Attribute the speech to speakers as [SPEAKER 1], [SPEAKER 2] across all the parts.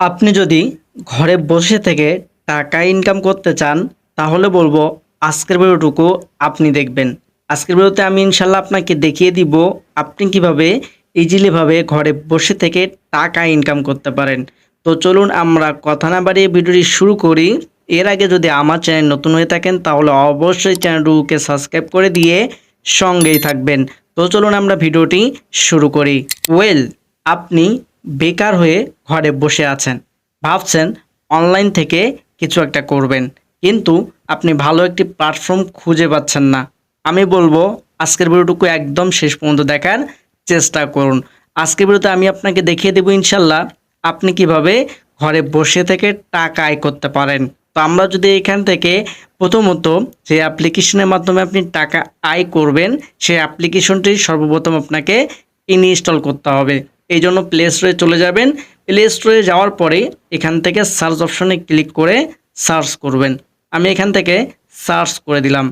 [SPEAKER 1] আপনি যদি ঘরে বসে থেকে টাকা ইনকাম করতে চান, তাহলে বলব আজকের ভিডিওটুকু আপনি দেখবেন। আজকের ভিডিওতে আমি ইনশাল্লাহ আপনাকে দেখিয়ে দিব আপনি কীভাবে ইজিলিভাবে ঘরে বসে থেকে টাকা ইনকাম করতে পারেন। তো চলুন আমরা কথা না বাড়িয়ে ভিডিওটি শুরু করি। এর আগে যদি আমার চ্যানেল নতুন হয়ে থাকেন, তাহলে অবশ্যই চ্যানেলটিকে সাবস্ক্রাইব করে দিয়ে সঙ্গেই থাকবেন। তো চলুন আমরা ভিডিওটি শুরু করি। ওয়েল, আপনি বেকার হয়ে ঘরে বসে আছেন। ভাবছেন অনলাইন থেকে কিছু একটা করবেন। কিন্তু আপনি ভালো একটি প্ল্যাটফর্ম খুঁজে পাচ্ছেন না। আমি বলব, আজকের ভিডিওটুকু একদম শেষ পর্যন্ত দেখার চেষ্টা করুন। আজকের ভিডিওতে আমি আপনাকে দেখিয়ে দেবো ইনশাল্লাহ, আপনি কীভাবে ঘরে বসে থেকে টাকা আয় করতে পারেন। তো আমরা যদি এখান থেকে প্রথমত যে অ্যাপ্লিকেশনের মাধ্যমে আপনি টাকা আয় করবেন, সেই অ্যাপ্লিকেশনটি সর্বপ্রথম আপনাকে ইনস্টল করতে হবে। এই জন্য প্লে স্টোরে চলে যাবেন। প্লে স্টোরে যাওয়ার পরে এখান থেকে সার্চ অপশনে ক্লিক করে সার্চ করবেন। আমি এখান থেকে সার্চ করে দিলাম।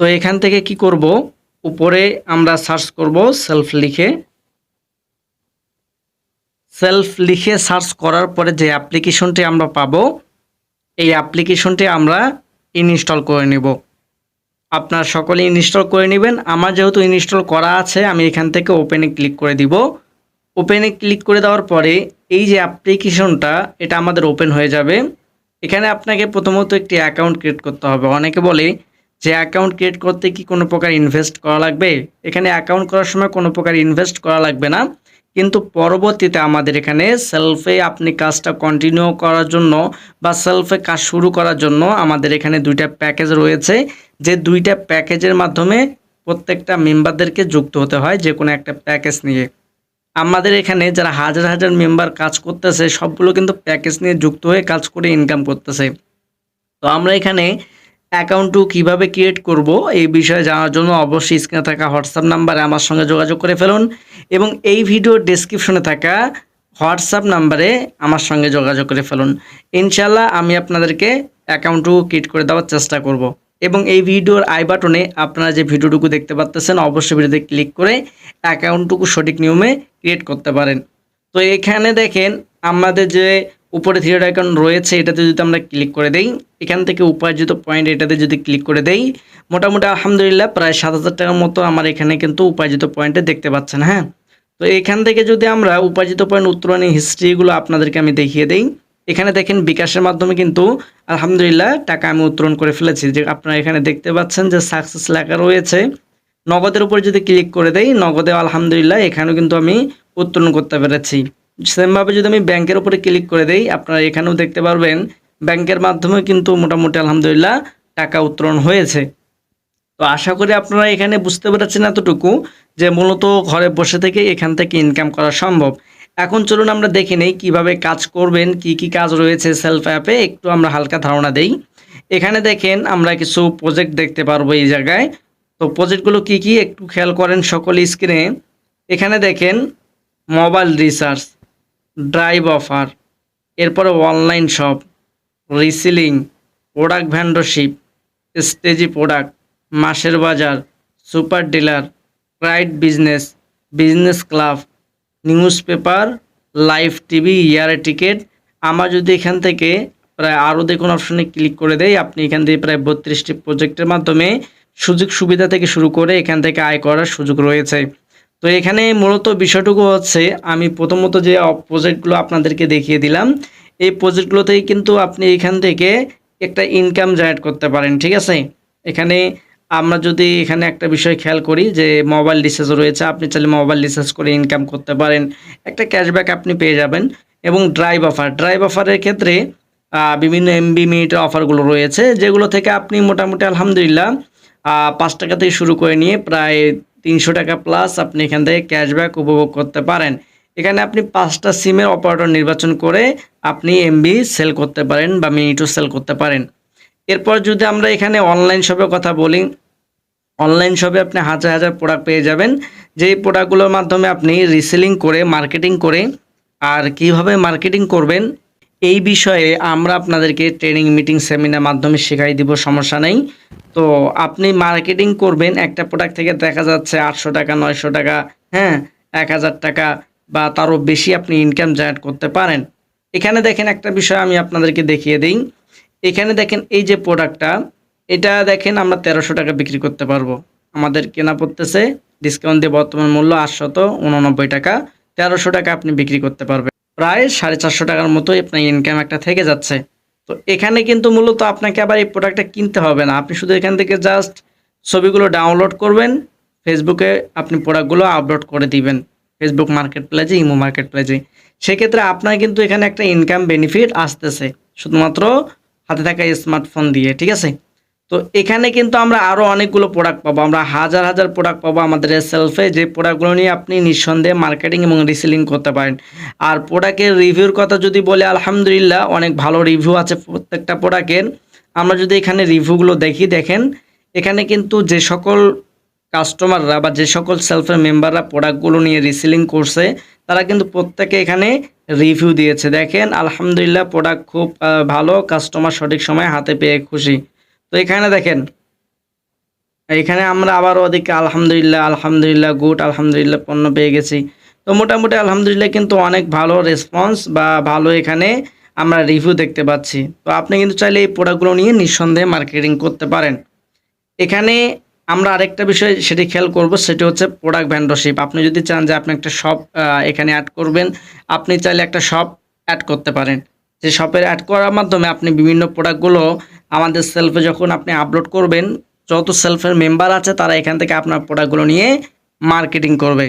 [SPEAKER 1] তো এখান থেকে কি করব? উপরে আমরা সার্চ করব সেলফ লিখে। সেলফ লিখে সার্চ করার পরে যে অ্যাপ্লিকেশনটি আমরা পাবো, এই অ্যাপ্লিকেশনটি আমরা ইনস্টল করে নেব। আপনার সকলে ইনস্টল করে নেবেন। আমার যেহেতু ইনস্টল করা আছে, আমি এখান থেকে ওপেনে ক্লিক করে দিব। ওপেনে ক্লিক করে দেওয়ার পরে এই যে অ্যাপ্লিকেশনটা এটা আমাদের ওপেন হয়ে যাবে। এখানে আপনাকে প্রথমত একটি অ্যাকাউন্ট ক্রিয়েট করতে হবে। অনেকে বলে যে অ্যাকাউন্ট ক্রিয়েট করতে কি কোনো প্রকার ইনভেস্ট করা লাগবে? এখানে অ্যাকাউন্ট করার সময় কোনো প্রকার ইনভেস্ট করা লাগবে না। কিন্তু পরবর্তীতে আমাদের এখানে সেলফে আপনি কাজটা কন্টিনিউ করার জন্য বা সেলফে কাজ শুরু করার জন্য আমাদের এখানে দুইটা প্যাকেজ রয়েছে। যে দুইটা প্যাকেজের মাধ্যমে প্রত্যেকটা মেম্বারদেরকে যুক্ত হতে হয় যে কোনো একটা প্যাকেজ নিয়ে। আমাদের এখানে যারা হাজার হাজার মেম্বার কাজ করতেছে, সবগুলো কিন্তু প্যাকেজ নিয়ে যুক্ত হয়ে কাজ করে ইনকাম করতেছে। তো আমরা এখানে অ্যাকাউন্টটু কীভাবে ক্রিয়েট করব এই বিষয়ে জানার জন্য অবশ্যই স্ক্রিনে থাকা হোয়াটসঅ্যাপ নাম্বারে আমার সঙ্গে যোগাযোগ করে ফেলুন এবং এই ভিডিওর ডেসক্রিপশনে থাকা হোয়াটসঅ্যাপ নাম্বারে আমার সঙ্গে যোগাযোগ করে ফেলুন। ইনশাল্লাহ আমি আপনাদেরকে অ্যাকাউন্টটু ক্রিয়েট করে দেওয়ার চেষ্টা করব। এবং এই ভিডিওর আই বাটনে আপনারা যে ভিডিওটুকু দেখতে পাচ্তেছেন অবশ্যই ভিডিওতে ক্লিক করে অ্যাকাউন্টটুকু সঠিক নিয়মে ক্রিয়েট করতে পারেন। তো এখানে দেখেন, আমাদের যে উপরে থ্রিড অ্যাকাউন্ট রয়েছে, এটাতে যদি আমরা ক্লিক করে দেই, এখান থেকে উপার্জিত পয়েন্ট এটাতে যদি ক্লিক করে দেই, মোটামুটি আলহামদুলিল্লাহ প্রায় সাত হাজার টাকার মতো আমার এখানে কিন্তু উপার্জিত পয়েন্টে দেখতে পাচ্ছেন হ্যাঁ? তো এখান থেকে যদি আমরা উপার্জিত পয়েন্ট উত্তরণী হিস্ট্রিগুলো আপনাদেরকে আমি দেখিয়ে দেই এখানে দেখেন বিকাশের মাধ্যমে কিন্তু আলহামদুলিল্লাহ টাকা আমি উত্তোলন করে ফেলেছি। যে আপনারা এখানে দেখতে পাচ্ছেন যে সাকসেস লেখা রয়েছে। নগদের উপর যদি ক্লিক করে দেই নগদে আলহামদুলিল্লাহ এখানেও কিন্তু আমি উত্তোলন করতে পেরেছি। সেমভাবে যদি আমি ব্যাংকের উপরে ক্লিক করে দেই, আপনারা এখানেও দেখতে পারবেন ব্যাংকের মাধ্যমে কিন্তু মোটামুটি আলহামদুলিল্লাহ টাকা উত্তোলন হয়েছে। তো আশা করি আপনারা এখানে বুঝতে পেরেছেন এতটুকু যে মূলত ঘরে বসে থেকে এখান থেকে ইনকাম করা সম্ভব। এখন চলুন আমরা দেখে নেই কীভাবে কাজ করবেন, কি কি কাজ রয়েছে সেলফ অ্যাপে একটু আমরা হালকা ধারণা দেই। এখানে দেখেন আমরা কিছু প্রজেক্ট দেখতে পারব এই জায়গায়। তো প্রজেক্টগুলো কি কি একটু খেয়াল করেন সকল স্ক্রিনে এখানে দেখেন মোবাইল রিসার্চ ড্রাইভ অফার এরপরে online shop reselling product vendorship স্টেজি product মাসের বাজার super dealer right business business club news paper live TV, air ticket. আমার যদি এখান থেকে প্রায় আরও দেখুন অপশনে ক্লিক করে দেয় আপনি এখান থেকে প্রায় বত্রিশটি প্রজেক্টের মাধ্যমে সুযোগ সুবিধা থেকে শুরু করে এখান থেকে আয় করার সুযোগ রয়েছে। তো এখানে মূলত বিষয়টুকু হচ্ছে, আমি প্রথমত যে প্রজেক্টগুলো আপনাদেরকে দেখিয়ে দিলাম, এই প্রজেক্টগুলোতেই কিন্তু আপনি এখান থেকে একটা ইনকাম জেনারেট করতে পারেন, ঠিক আছে? এখানে আমরা যদি এখানে একটা বিষয় খেয়াল করি যে মোবাইল রিচার্জ রয়েছে, আপনি চাইলে মোবাইল রিচার্জ করে ইনকাম করতে পারেন। একটা ক্যাশব্যাক আপনি পেয়ে যাবেন এবং ড্রাইভ অফার ড্রাইভ অফারের ক্ষেত্রে বিভিন্ন এমবি মিনিটের অফারগুলো রয়েছে, যেগুলো থেকে আপনি মোটামুটি আলহামদুলিল্লাহ পাঁচ টাকা থেকে শুরু করে নিয়ে প্রায় তিনশো টাকা প্লাস আপনি এখান থেকে ক্যাশব্যাক উপভোগ করতে পারেন। এখানে আপনি পাঁচটা সিমের অপারেটর নির্বাচন করে আপনি এমবি সেল করতে পারেন বা মিনিটও সেল করতে পারেন। এরপর যদি আমরা এখানে অনলাইন শপের কথা বলি অনলাইন শপে আপনি হাজার হাজার প্রোডাক্ট পেয়ে যাবেন। যেই প্রোডাক্টগুলোর মাধ্যমে আপনি রিসেলিং করে মার্কেটিং করে আর কীভাবে মার্কেটিং করবেন, এই বিষয়ে আমরা আপনাদেরকে ট্রেনিং মিটিং সেমিনার মাধ্যমে শেখাই দিব, সমস্যা নেই। তো আপনি মার্কেটিং করবেন, একটা প্রোডাক্ট থেকে দেখা যাচ্ছে আটশো টাকা, নয়শো টাকা হ্যাঁ এক হাজার টাকা বা তারও বেশি আপনি ইনকাম জেনারেট করতে পারেন। এখানে দেখেন একটা বিষয় আমি আপনাদেরকে দেখিয়ে দিই। এখানে দেখেন এই যে প্রোডাক্টটা এটা দেখেন আমরা তেরোশো টাকা বিক্রি করতে পারব। আমাদের কেনা পড়তেছে ডিসকাউন্ট দিয়ে বর্তমান মূল্য আটশত উননব্বই টাকা। তেরোশো টাকা আপনি বিক্রি করতে পারবেন। প্রায় সাড়ে চারশো টাকার মতো আপনার ইনকাম একটা থেকে যাচ্ছে। তো এখানে কিন্তু মূলত আপনাকে আবার এই প্রোডাক্টটা কিনতে হবে না। আপনি শুধু এখান থেকে জাস্ট ছবিগুলো ডাউনলোড করবেন ফেসবুকে আপনি প্রোডাক্টগুলো আপলোড করে দিবেন। ফেসবুক মার্কেট প্লেজে ইমো মার্কেট প্লেজে সেক্ষেত্রে আপনার কিন্তু এখানে একটা ইনকাম বেনিফিট আসতেছে, শুধুমাত্র হাতে থাকা স্মার্টফোন দিয়ে, ঠিক আছে? তো এখানে কিন্তু আমরা আরও অনেকগুলো প্রোডাক্ট পাবো। আমরা হাজার হাজার প্রোডাক্ট পাবো আমাদের সেলফে যে প্রোডাক্টগুলো নিয়ে আপনি নিঃসন্দেহে মার্কেটিং এবং রিসেলিং করতে পারেন। আর প্রোডাক্টের রিভিউর কথা যদি বলে, আলহামদুলিল্লাহ অনেক ভালো রিভিউ আছে প্রত্যেকটা প্রোডাক্টের আমরা যদি এখানে রিভিউগুলো দেখি, দেখেন, এখানে কিন্তু যে সকল কাস্টমাররা বা যে সকল সেলফের মেম্বাররা প্রোডাক্টগুলো নিয়ে রিসেলিং করছে, তারা কিন্তু প্রত্যেকে এখানে রিভিউ দিয়েছে। দেখেন, আলহামদুলিল্লাহ প্রোডাক্ট খুব ভালো। কাস্টমার সঠিক সময়ে হাতে পেয়ে খুশি। তো এখানে দেখেন, এখানে আমরা আবার ওদিকে আলহামদুলিল্লাহ আলহামদুলিল্লাহ গুড আলহামদুলিল্লাহ পণ্য পেয়ে গেছি। তো মোটামুটি আলহামদুলিল্লাহ কিন্তু অনেক ভালো রেসপন্স বা ভালো এখানে আমরা রিভিউ দেখতে পাচ্ছি। তো আপনি কিন্তু চাইলে এই প্রোডাক্টগুলো নিয়ে নিঃসন্দেহে মার্কেটিং করতে পারেন। এখানে আমরা আরেকটা বিষয় সেটি খেয়াল করব, সেটি হচ্ছে প্রোডাক্ট ভ্যান্ডরশিপ আপনি যদি চান যে আপনি একটা শপ এখানে অ্যাড করবেন, আপনি চাইলে একটা শপ অ্যাড করতে পারেন। যে শপের অ্যাড করার মাধ্যমে আপনি বিভিন্ন প্রোডাক্টগুলো আমাদের সেলফে যখন আপনি আপলোড করবেন, যত সেলফের মেম্বার আছে তারা এখান থেকে আপনার প্রোডাক্টগুলো নিয়ে মার্কেটিং করবে।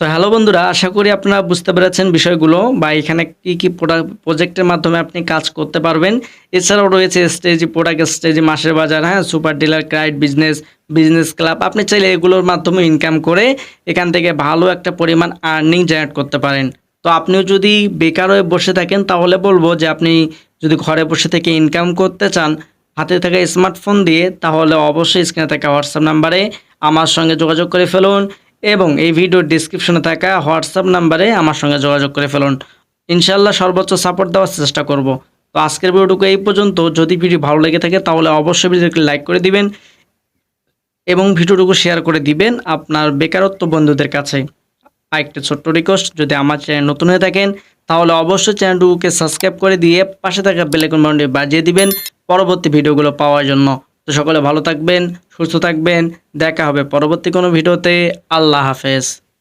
[SPEAKER 1] তো হ্যালো বন্ধুরা, আশা করি আপনারা বুঝতে পেরেছেন বিষয়গুলো বা এখানে কি কি প্রোডাক্ট প্রজেক্টের মাধ্যমে আপনি কাজ করতে পারবেন। এছাড়াও রয়েছে স্টেজি প্রোডাক্ট স্টেজি মাসের বাজার হ্যাঁ সুপার ডিলার ক্রাইড বিজনেস বিজনেস ক্লাব আপনি চাইলে এগুলোর মাধ্যমে ইনকাম করে এখান থেকে ভালো একটা পরিমাণ আর্নিং জেনারেট করতে পারেন। তো আপনিও যদি বেকার হয়ে বসে থাকেন, তাহলে বলব যে আপনি যদি ঘরে বসে থেকে ইনকাম করতে চান, হাতে থাকা স্মার্টফোন দিয়ে, তাহলে অবশ্যই স্ক্রিনে থাকা হোয়াটসঅ্যাপ নাম্বারে আমার সঙ্গে যোগাযোগ করে ফেলুন এবং এই ভিডিওর ডিসক্রিপশনে থাকা হোয়াটসঅ্যাপ নাম্বারে আমার সঙ্গে যোগাযোগ করে ফেলুন। ইনশাল্লাহ সর্বোচ্চ সাপোর্ট দেওয়ার চেষ্টা করব। তো আজকের ভিডিওটুকু এই পর্যন্ত। যদি ভিডিও ভালো লেগে থাকে, তাহলে অবশ্যই ভিডিওকে লাইক করে দিবেন এবং ভিডিওটুকু শেয়ার করে দিবেন আপনার বেকারত্ব বন্ধুদের কাছে। আরেকটা ছোট্ট রিকোয়েস্ট যদি আমার চ্যানেল নতুন হয়ে থাকেন, তাহলে অবশ্যই চ্যানেলটুকুকে সাবস্ক্রাইব করে দিয়ে পাশে থাকা বেলেকন বাউন্ডে বাজিয়ে দিবেন পরবর্তী ভিডিওগুলো পাওয়ার জন্য। তো সকলে ভালো থাকবেন, সুস্থ থাকবেন, দেখা হবে পরবর্তী কোনো ভিডিওতে। আল্লাহ হাফেজ।